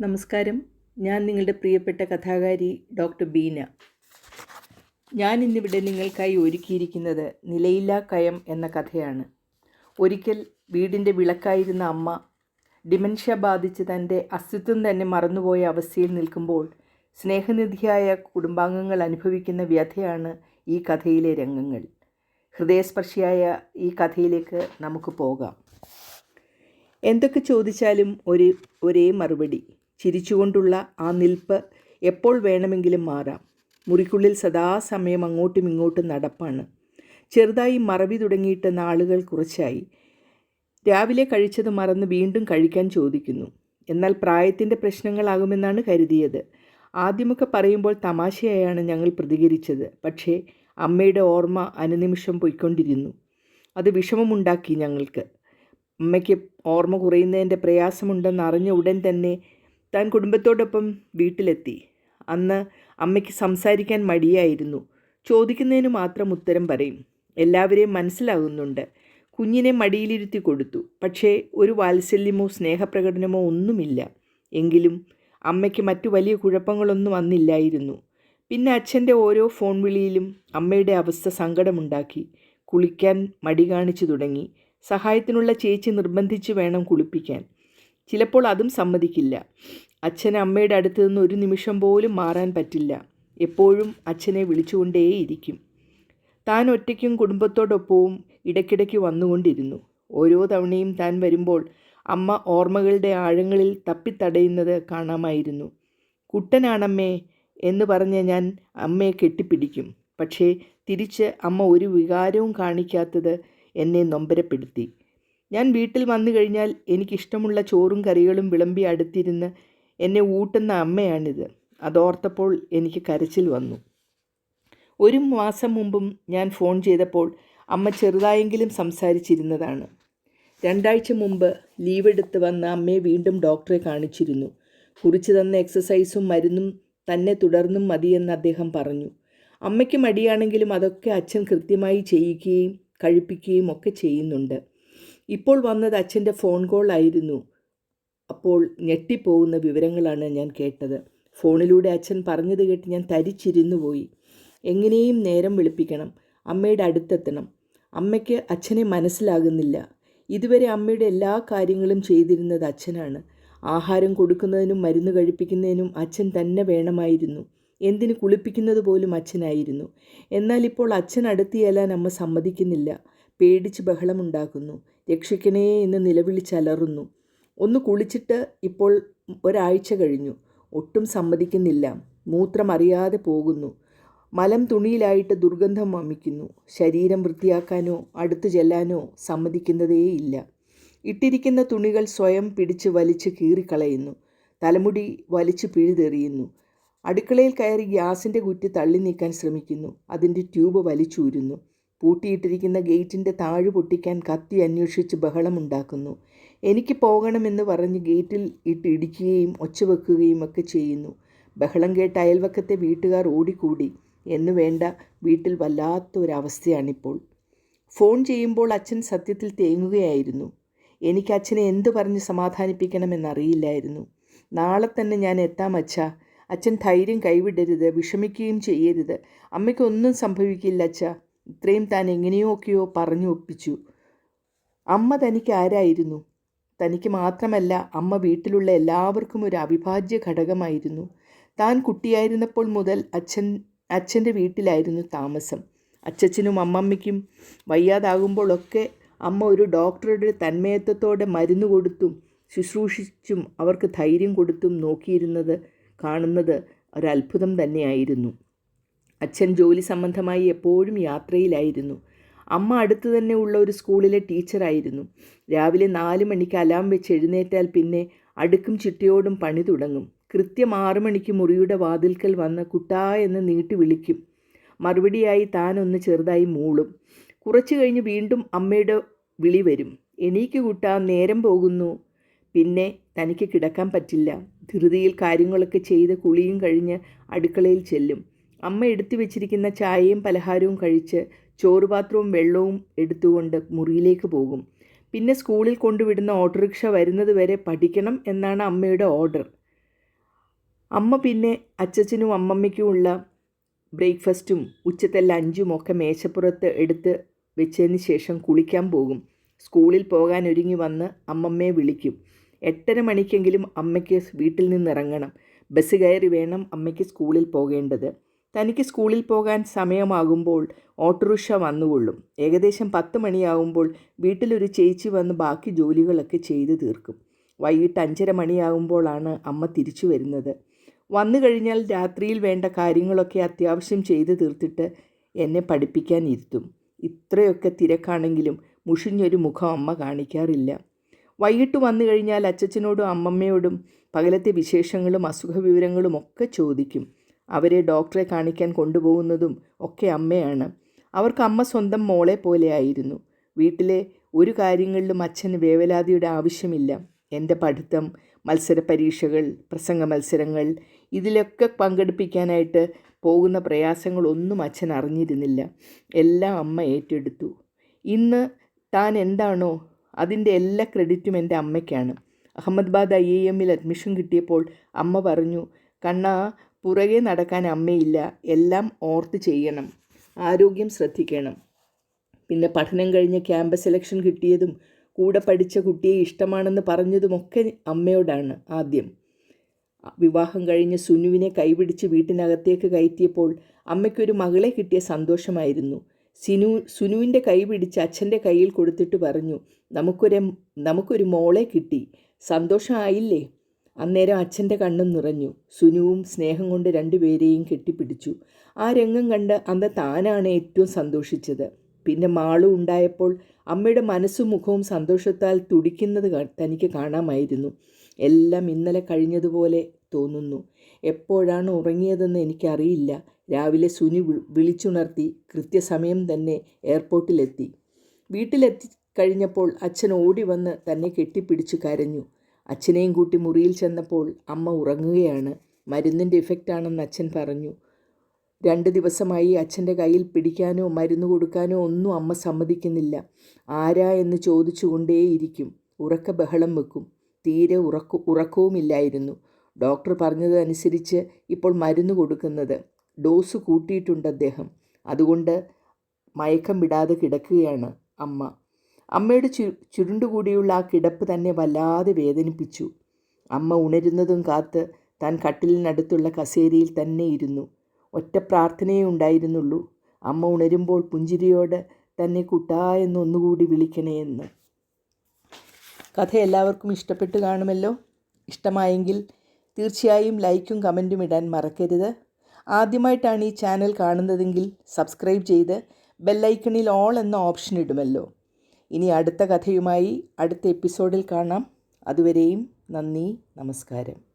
നമസ്കാരം. ഞാൻ നിങ്ങളുടെ പ്രിയപ്പെട്ട കഥാകാരി ഡോക്ടർ ബീന. ഞാൻ ഇന്നിവിടെ നിങ്ങൾക്കായി ഒരുക്കിയിരിക്കുന്നത് നിലയില്ലാ കയം എന്ന കഥയാണ്. ഒരിക്കൽ വീടിന്റെ വിളക്കായിരുന്ന അമ്മ ഡിമൻഷ്യ ബാധിച്ച് തന്റെ അസ്തിത്വം തന്നെ മറന്നുപോയ അവസ്ഥയിൽ നിൽക്കുമ്പോൾ സ്നേഹനിധിയായ കുടുംബാംഗങ്ങൾ അനുഭവിക്കുന്ന വ്യഥയാണ് ഈ കഥയിലെ രംഗങ്ങൾ. ഹൃദയസ്പർശിയായ ഈ കഥയിലേക്ക് നമുക്ക് പോകാം. എന്തൊക്കെ ചോദിച്ചാലും ഒരു ഒരേ മറുപടി. ചിരിച്ചുകൊണ്ടുള്ള ആ നിൽപ്പ് എപ്പോൾ വേണമെങ്കിലും മാറാം. മുറിക്കുള്ളിൽ സദാസമയം അങ്ങോട്ടും ഇങ്ങോട്ടും നടപ്പാണ്. ചെറുതായി മറവി തുടങ്ങിയിട്ട് നാളുകൾ കുറച്ചായി. രാവിലെ കഴിച്ചത് മറന്ന് വീണ്ടും കഴിക്കാൻ ചോദിക്കുന്നു. എന്നാൽ പ്രായത്തിന്റെ പ്രശ്നങ്ങളാകുമെന്നാണ് കരുതിയത്. ആദ്യമൊക്കെ പറയുമ്പോൾ തമാശയായാണ് ഞങ്ങൾ പ്രതികരിച്ചത്. പക്ഷേ അമ്മയുടെ ഓർമ്മ അനുനിമിഷം പോയിക്കൊണ്ടിരുന്നു. അത് വിഷമമുണ്ടാക്കി ഞങ്ങൾക്ക്. അമ്മയ്ക്ക് ഓർമ്മ കുറയുന്നതിന്റെ പ്രയാസമുണ്ടെന്ന് അറിഞ്ഞ ഉടൻ തന്നെ താൻ കുടുംബത്തോടൊപ്പം വീട്ടിലെത്തി. അന്ന് അമ്മയ്ക്ക് സംസാരിക്കാൻ മടിയായിരുന്നു. ചോദിക്കുന്നതിന് മാത്രം ഉത്തരം പറയും. എല്ലാവരെയും മനസ്സിലാകുന്നുണ്ട്. കുഞ്ഞിനെ മടിയിലിരുത്തി കൊടുത്തു. പക്ഷേ ഒരു വാത്സല്യമോ സ്നേഹപ്രകടനമോ ഒന്നുമില്ല. എങ്കിലും അമ്മയ്ക്ക് മറ്റു വലിയ കുഴപ്പങ്ങളൊന്നും വന്നില്ലായിരുന്നു. പിന്നെ അച്ഛന്റെ ഓരോ ഫോൺ വിളിയിലും അമ്മയുടെ അവസ്ഥ സങ്കടമുണ്ടാക്കി. കുളിക്കാൻ മടി കാണിച്ചു തുടങ്ങി. സഹായത്തിനുള്ള ചേച്ചി നിർബന്ധിച്ച് വേണം കുളിപ്പിക്കാൻ. ചിലപ്പോൾ അതും സമ്മതിക്കില്ല. അച്ഛന് അമ്മയുടെ അടുത്ത് നിന്ന് ഒരു നിമിഷം പോലും മാറാൻ പറ്റില്ല. എപ്പോഴും അച്ഛനെ വിളിച്ചുകൊണ്ടേയിരിക്കും. താൻ ഒറ്റയ്ക്കും കുടുംബത്തോടൊപ്പവും ഇടയ്ക്കിടയ്ക്ക് വന്നുകൊണ്ടിരുന്നു. ഓരോ തവണയും താൻ വരുമ്പോൾ അമ്മ ഓർമ്മകളുടെ ആഴങ്ങളിൽ തപ്പിത്തടയുന്നത് കാണാമായിരുന്നു. കുട്ടനാണമ്മേ എന്ന് പറഞ്ഞ് ഞാൻ അമ്മയെ കെട്ടിപ്പിടിക്കും. പക്ഷേ തിരിച്ച് അമ്മ ഒരു വികാരവും കാണിക്കാത്തത് എന്നെ നൊമ്പരപ്പെടുത്തി. ഞാൻ വീട്ടിൽ വന്നു കഴിഞ്ഞാൽ എനിക്കിഷ്ടമുള്ള ചോറും കറികളും വിളമ്പി അടുത്തിരുന്ന് എന്നെ ഊട്ടുന്ന അമ്മയാണിത്. അതോർത്തപ്പോൾ എനിക്ക് കരച്ചിൽ വന്നു. ഒരു മാസം മുമ്പും ഞാൻ ഫോൺ ചെയ്തപ്പോൾ അമ്മ ചെറുതായെങ്കിലും സംസാരിച്ചിരുന്നതാണ്. രണ്ടാഴ്ച മുമ്പ് ലീവ് എടുത്ത് വന്ന അമ്മയെ വീണ്ടും ഡോക്ടറെ കാണിച്ചിരുന്നു. കുറിച്ചു തന്ന എക്സസൈസും മരുന്നും തന്നെ തുടർന്നും മതിയെന്ന് അദ്ദേഹം പറഞ്ഞു. അമ്മയ്ക്ക് മടിയാണെങ്കിലും അതൊക്കെ അച്ഛൻ കൃത്യമായി ചെയ്യിക്കുകയും കഴിപ്പിക്കുകയും ഒക്കെ ചെയ്യുന്നുണ്ട്. ഇപ്പോൾ വന്നത് അച്ഛന്റെ ഫോൺ കോൾ ആയിരുന്നു. അപ്പോൾ ഞെട്ടിപ്പോകുന്ന വിവരങ്ങളാണ് ഞാൻ കേട്ടത്. ഫോണിലൂടെ അച്ഛൻ പറഞ്ഞത് കേട്ട് ഞാൻ തരിച്ചിരുന്നു പോയി. എങ്ങനെയും നേരം വെളുപ്പിക്കണം. അമ്മയുടെ അടുത്തെത്തണം. അമ്മയ്ക്ക് അച്ഛനെ മനസ്സിലാകുന്നില്ല. ഇതുവരെ അമ്മയുടെ എല്ലാ കാര്യങ്ങളും ചെയ്തിരുന്നത് അച്ഛനാണ്. ആഹാരം കൊടുക്കുന്നതിനും മരുന്ന് കഴിപ്പിക്കുന്നതിനും അച്ഛൻ തന്നെ വേണമായിരുന്നു. എന്തിന് കുളിപ്പിക്കുന്നത് പോലും അച്ഛനായിരുന്നു. എന്നാൽ ഇപ്പോൾ അച്ഛൻ അടുത്ത് ചെല്ലാൻ അമ്മ സമ്മതിക്കുന്നില്ല. പേടിച്ച് ബഹളമുണ്ടാക്കുന്നു. രക്ഷിക്കണേ എന്ന് നിലവിളിച്ചലറുന്നു. ഒന്ന് കുളിച്ചിട്ട് ഇപ്പോൾ ഒരാഴ്ച കഴിഞ്ഞു. ഒട്ടും സമ്മതിക്കുന്നില്ല. മൂത്രമറിയാതെ പോകുന്നു. മലം തുണിയിലായിട്ട് ദുർഗന്ധം വമിക്കുന്നു. ശരീരം വൃത്തിയാക്കാനോ അടുത്തു ചെല്ലാനോ സമ്മതിക്കുന്നതേയില്ല. ഇട്ടിരിക്കുന്ന തുണികൾ സ്വയം പിടിച്ച് വലിച്ച് കീറിക്കളയുന്നു. തലമുടി വലിച്ചു പിഴുതെറിയുന്നു. അടുക്കളയിൽ കയറി ഗ്യാസിന്റെ കുറ്റി തള്ളി നീക്കാൻ ശ്രമിക്കുന്നു. അതിന്റെ ട്യൂബ് വലിച്ചൂരുന്നു. പൂട്ടിയിട്ടിരിക്കുന്ന ഗേറ്റിന്റെ താഴ് പൊട്ടിക്കാൻ കത്തി അന്വേഷിച്ച് ബഹളമുണ്ടാക്കുന്നു. എനിക്ക് പോകണമെന്ന് പറഞ്ഞ് ഗേറ്റിൽ ഇട്ട് ഇടിക്കുകയും ഒച്ചവെക്കുകയും ഒക്കെ ചെയ്യുന്നു. ബഹളം കേട്ട് അയൽവക്കത്തെ വീട്ടുകാർ ഓടിക്കൂടി. എന്ന് വേണ്ട വീട്ടിൽ വല്ലാത്തൊരവസ്ഥയാണിപ്പോൾ. ഫോൺ ചെയ്യുമ്പോൾ അച്ഛൻ സത്യത്തിൽ തേങ്ങുകയായിരുന്നു. എനിക്ക് അച്ഛനെ എന്തു പറഞ്ഞ് സമാധാനിപ്പിക്കണമെന്നറിയില്ലായിരുന്നു. നാളെ തന്നെ ഞാൻ എത്താം അച്ഛാ. അച്ഛൻ ധൈര്യം കൈവിടരുത് വിഷമിക്കുകയും ചെയ്യരുത്. അമ്മയ്ക്കൊന്നും സംഭവിക്കില്ല അച്ഛ. ഇത്രയും താൻ എങ്ങനെയോ ഒക്കെയോ പറഞ്ഞു ഒപ്പിച്ചു. അമ്മ തനിക്ക് ആരായിരുന്നു? തനിക്ക് മാത്രമല്ല അമ്മ വീട്ടിലുള്ള എല്ലാവർക്കും ഒരു അവിഭാജ്യ ഘടകമായിരുന്നു. താൻ കുട്ടിയായിരുന്നപ്പോൾ മുതൽ അച്ഛൻ അച്ഛന്റെ വീട്ടിലായിരുന്നു താമസം. അച്ഛച്ചനും അമ്മമ്മയ്ക്കും വയ്യാതാകുമ്പോഴൊക്കെ അമ്മ ഒരു ഡോക്ടറുടെ തന്മയത്വത്തോടെ മരുന്ന് കൊടുത്തും ശുശ്രൂഷിച്ചും അവർക്ക് ധൈര്യം കൊടുത്തും നോക്കിയിരുന്നത് കാണുന്നത് ഒരത്ഭുതം തന്നെയായിരുന്നു. അച്ഛൻ ജോലി സംബന്ധമായി എപ്പോഴും യാത്രയിലായിരുന്നു. അമ്മ അടുത്ത് തന്നെ ഉള്ള ഒരു സ്കൂളിലെ ടീച്ചറായിരുന്നു. രാവിലെ നാല് മണിക്ക് അലാം വെച്ച് എഴുന്നേറ്റാൽ പിന്നെ അടുക്കും ചിട്ടയോടും പണി തുടങ്ങും. കൃത്യം ആറു മണിക്ക് മുറിയുടെ വാതിൽക്കൽ വന്ന് കുട്ടാ എന്ന് നീട്ടി വിളിക്കും. മറുപടിയായി താനൊന്ന് ചെറുതായി മൂളും. കുറച്ചു കഴിഞ്ഞ് വീണ്ടും അമ്മയുടെ വിളി വരും. എനിക്ക് കുട്ടാ നേരം പോകുന്നു. പിന്നെ തനിക്ക് കിടക്കാൻ പറ്റില്ല. ധൃതിയിൽ കാര്യങ്ങളൊക്കെ ചെയ്ത് കുളിയും കഴിഞ്ഞ് അടുക്കളയിൽ ചെല്ലും. അമ്മ എടുത്തു വെച്ചിരിക്കുന്ന ചായയും പലഹാരവും കഴിച്ച് ചോറുപാത്രവും വെള്ളവും എടുത്തുകൊണ്ട് മുറിയിലേക്ക് പോകും. പിന്നെ സ്കൂളിൽ കൊണ്ടുവിടുന്ന ഓട്ടോറിക്ഷ വരുന്നത് വരെ പഠിക്കണം എന്നാണ് അമ്മയുടെ ഓർഡർ. അമ്മ പിന്നെ അച്ചച്ചനും അമ്മമ്മയ്ക്കുമുള്ള ബ്രേക്ക്ഫാസ്റ്റും ഉച്ചത്തെ ലഞ്ചും ഒക്കെ മേശപ്പുറത്ത് എടുത്ത് വെച്ചതിന് ശേഷം കുളിക്കാൻ പോകും. സ്കൂളിൽ പോകാൻ ഒരുങ്ങി വന്ന് അമ്മമ്മയെ വിളിക്കും. എട്ടര മണിക്കെങ്കിലും അമ്മയ്ക്ക് വീട്ടിൽ നിന്നിറങ്ങണം ബസ് കയറി വേണം അമ്മയ്ക്ക് സ്കൂളിൽ പോകേണ്ടത്. തനിക്ക് സ്കൂളിൽ പോകാൻ സമയമാകുമ്പോൾ ഓട്ടോറിക്ഷ വന്നുകൊള്ളും. ഏകദേശം പത്ത് മണിയാകുമ്പോൾ വീട്ടിലൊരു ചേച്ചി വന്ന് ബാക്കി ജോലികളൊക്കെ ചെയ്തു തീർക്കും. വൈകിട്ട് അഞ്ചര മണിയാകുമ്പോഴാണ് അമ്മ തിരിച്ചു വരുന്നത്. വന്നു കഴിഞ്ഞാൽ രാത്രിയിൽ വേണ്ട കാര്യങ്ങളൊക്കെ അത്യാവശ്യം ചെയ്തു തീർത്തിട്ട് എന്നെ പഠിപ്പിക്കാൻ ഇരുത്തും. ഇത്രയൊക്കെ തിരക്കാണെങ്കിലും മുഷിഞ്ഞൊരു മുഖം അമ്മ കാണിക്കാറില്ല. വൈകിട്ട് വന്നു കഴിഞ്ഞാൽ അച്ചച്ചനോടും അമ്മമ്മയോടും പകലത്തെ വിശേഷങ്ങളും അസുഖവിവരങ്ങളും ഒക്കെ ചോദിക്കും. അവരെ ഡോക്ടറെ കാണിക്കാൻ കൊണ്ടുപോകുന്നതും ഒക്കെ അമ്മയാണ്. അവർക്ക് അമ്മ സ്വന്തം മോളെ പോലെയായിരുന്നു വീട്ടിലെ ഒരു കാര്യങ്ങളിലും അച്ഛന് വേവലാതിയുടെ ആവശ്യമില്ല. എന്റെ പഠിത്തം മത്സര പരീക്ഷകൾ പ്രസംഗ മത്സരങ്ങൾ ഇതിലൊക്കെ പങ്കെടുപ്പിക്കാനായിട്ട് പോകുന്ന പ്രയാസങ്ങളൊന്നും അച്ഛൻ അറിഞ്ഞിരുന്നില്ല. എല്ലാം അമ്മ ഏറ്റെടുത്തു. ഇന്ന് താൻ എന്താണോ അതിന്റെ എല്ലാ ക്രെഡിറ്റും എന്റെ അമ്മയ്ക്കാണ്. അഹമ്മദാബാദ് ഐ എമ്മിൽ അഡ്മിഷൻ കിട്ടിയപ്പോൾ അമ്മ പറഞ്ഞു കണ്ണാ പുറകെ നടക്കാൻ അമ്മയില്ല. എല്ലാം ഓർത്ത് ചെയ്യണം. ആരോഗ്യം ശ്രദ്ധിക്കണം. പിന്നെ പഠനം കഴിഞ്ഞ് ക്യാമ്പസ് സെലക്ഷൻ കിട്ടിയതും കൂടെ പഠിച്ച കുട്ടിയെ ഇഷ്ടമാണെന്ന് പറഞ്ഞതുമൊക്കെ അമ്മയോടാണ് ആദ്യം. വിവാഹം കഴിഞ്ഞ് സുനുവിനെ കൈപിടിച്ച് വീട്ടിനകത്തേക്ക് കയറ്റിയപ്പോൾ അമ്മയ്ക്കൊരു മകളെ കിട്ടിയ സന്തോഷമായിരുന്നു. സിനു സുനുവിന്റെ കൈ പിടിച്ച് അച്ഛന്റെ കയ്യിൽ കൊടുത്തിട്ട് പറഞ്ഞു നമുക്കൊരു നമുക്കൊരു മോളെ കിട്ടി. സന്തോഷമായില്ലേ അന്നേരം അച്ഛന്റെ കണ്ണും നിറഞ്ഞു. സുനുവും സ്നേഹം കൊണ്ട് രണ്ടുപേരെയും കെട്ടിപ്പിടിച്ചു. ആ രംഗം കണ്ട് അന്ന് താനാണ് ഏറ്റവും സന്തോഷിച്ചത്. പിന്നെ മാളു ഉണ്ടായപ്പോൾ അമ്മയുടെ മനസ്സും മുഖവും സന്തോഷത്താൽ തുടിക്കുന്നത് തനിക്ക് കാണാമായിരുന്നു. എല്ലാം ഇന്നലെ കഴിഞ്ഞതുപോലെ തോന്നുന്നു. എപ്പോഴാണ് ഉറങ്ങിയതെന്ന് എനിക്കറിയില്ല. രാവിലെ സുനി വിളിച്ചുണർത്തി കൃത്യസമയം തന്നെ എയർപോർട്ടിലെത്തി. വീട്ടിലെത്തി കഴിഞ്ഞപ്പോൾ അച്ഛൻ ഓടി വന്ന് തന്നെ കെട്ടിപ്പിടിച്ചു കരഞ്ഞു. അച്ഛനെയും കൂട്ടി മുറിയിൽ ചെന്നപ്പോൾ അമ്മ ഉറങ്ങുകയാണ്. മരുന്നിന്റെ ഇഫക്റ്റാണെന്ന് അച്ഛൻ പറഞ്ഞു. രണ്ട് ദിവസമായി അച്ഛന്റെ കയ്യിൽ പിടിക്കാനോ മരുന്ന് കൊടുക്കാനോ ഒന്നും അമ്മ സമ്മതിക്കുന്നില്ല. ആരാ? എന്ന് ചോദിച്ചുകൊണ്ടേയിരിക്കും. ഉറക്ക ബഹളം വെക്കും. തീരെ ഉറക്ക ഉറക്കവുമില്ലായിരുന്നു. ഡോക്ടർ പറഞ്ഞതനുസരിച്ച് ഇപ്പോൾ മരുന്ന് കൊടുക്കുന്നത്. ഡോസ് കൂട്ടിയിട്ടുണ്ട് അദ്ദേഹം. അതുകൊണ്ട് മയക്കം വിടാതെ കിടക്കുകയാണ് അമ്മ. അമ്മയുടെ ചു ചുരുണ്ടുകൂടിയുള്ള ആ കിടപ്പ് തന്നെ വല്ലാതെ വേദനിപ്പിച്ചു. അമ്മ ഉണരുന്നതും കാത്ത് താൻ കട്ടിലിനടുത്തുള്ള കസേരയിൽ തന്നെ ഇരുന്നു. ഒറ്റ പ്രാർത്ഥനയേ ഉണ്ടായിരുന്നുള്ളൂ. അമ്മ ഉണരുമ്പോൾ പുഞ്ചിരിയോട് തന്നെ കുട്ടാ എന്നൊന്നുകൂടി വിളിക്കണേ എന്ന്. കഥ എല്ലാവർക്കും ഇഷ്ടപ്പെട്ടു കാണുമല്ലോ? ഇഷ്ടമായെങ്കിൽ തീർച്ചയായും ലൈക്കും കമന്റും ഇടാൻ മറക്കരുത്. ആദ്യമായിട്ടാണ് ഈ ചാനൽ കാണുന്നതെങ്കിൽ സബ്സ്ക്രൈബ് ചെയ്ത് ബെല്ലൈക്കണിൽ ഓൾ എന്ന ഓപ്ഷൻ ഇടുമല്ലോ. ഇനി അടുത്ത കഥയുമായി അടുത്ത എപ്പിസോഡിൽ കാണാം. അതുവരെയും നന്ദി നമസ്കാരം.